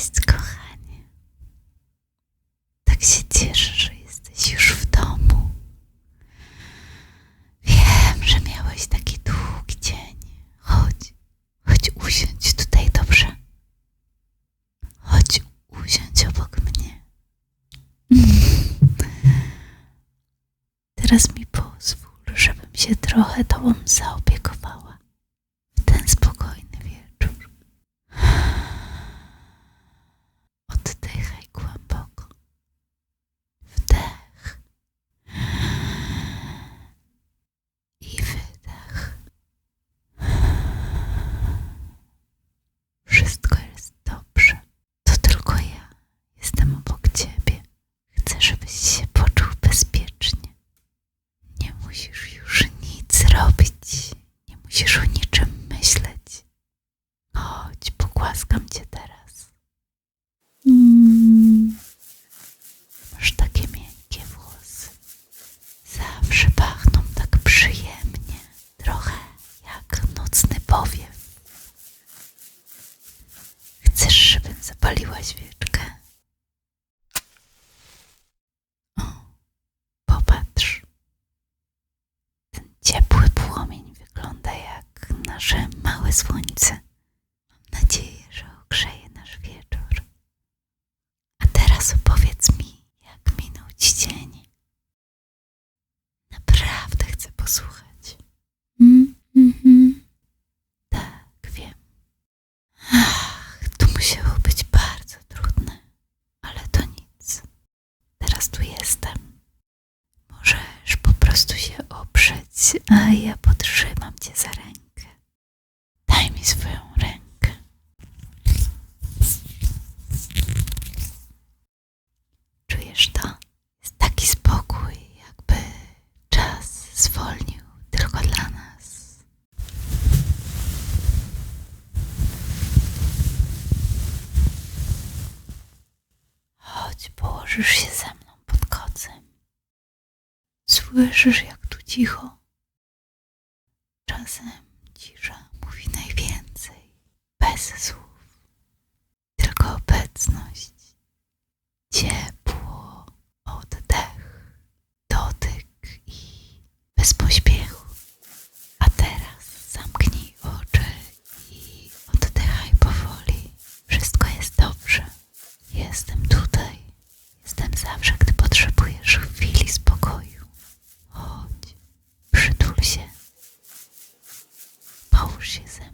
Cześć, kochanie. Tak się cieszę, że jesteś już w domu. Wiem, że miałeś taki długi dzień. Chodź, chodź usiądź tutaj, dobrze? Chodź usiądź obok mnie. Teraz mi pozwól, żebym się trochę tobą zaopiekowała w ten spokojny wieczór. Oddychaj głęboko. Wdech i wydech. Wszystko jest dobrze. To tylko ja jestem obok ciebie. Chcę, żebyś się poczuł bezpiecznie. Nie musisz już nic robić. Nie musisz o niczym myśleć. Chodź, pogłaskam cię teraz. Mm. Masz takie miękkie włosy. Zawsze pachną tak przyjemnie. Trochę jak nocny powiew. Chcesz, żebym zapaliła świeczkę? Nasze małe słońce. Mam nadzieję, że ogrzeje nasz wieczór. A teraz opowiedz mi, jak minął ci dzień. Naprawdę chcę posłuchać. Mm, mhm. Tak, wiem. Ach, to musiało być bardzo trudne, ale to nic. Teraz tu jestem. Możesz po prostu się oprzeć, a ja podtrzymam cię za rękę. Mi swoją rękę. Czujesz to? Jest taki spokój, jakby czas zwolnił tylko dla nas. Chodź, położysz się ze mną pod kocem. Słyszysz, jak tu cicho? Czasem cisza mówi najwięcej, bez słów. Schisse.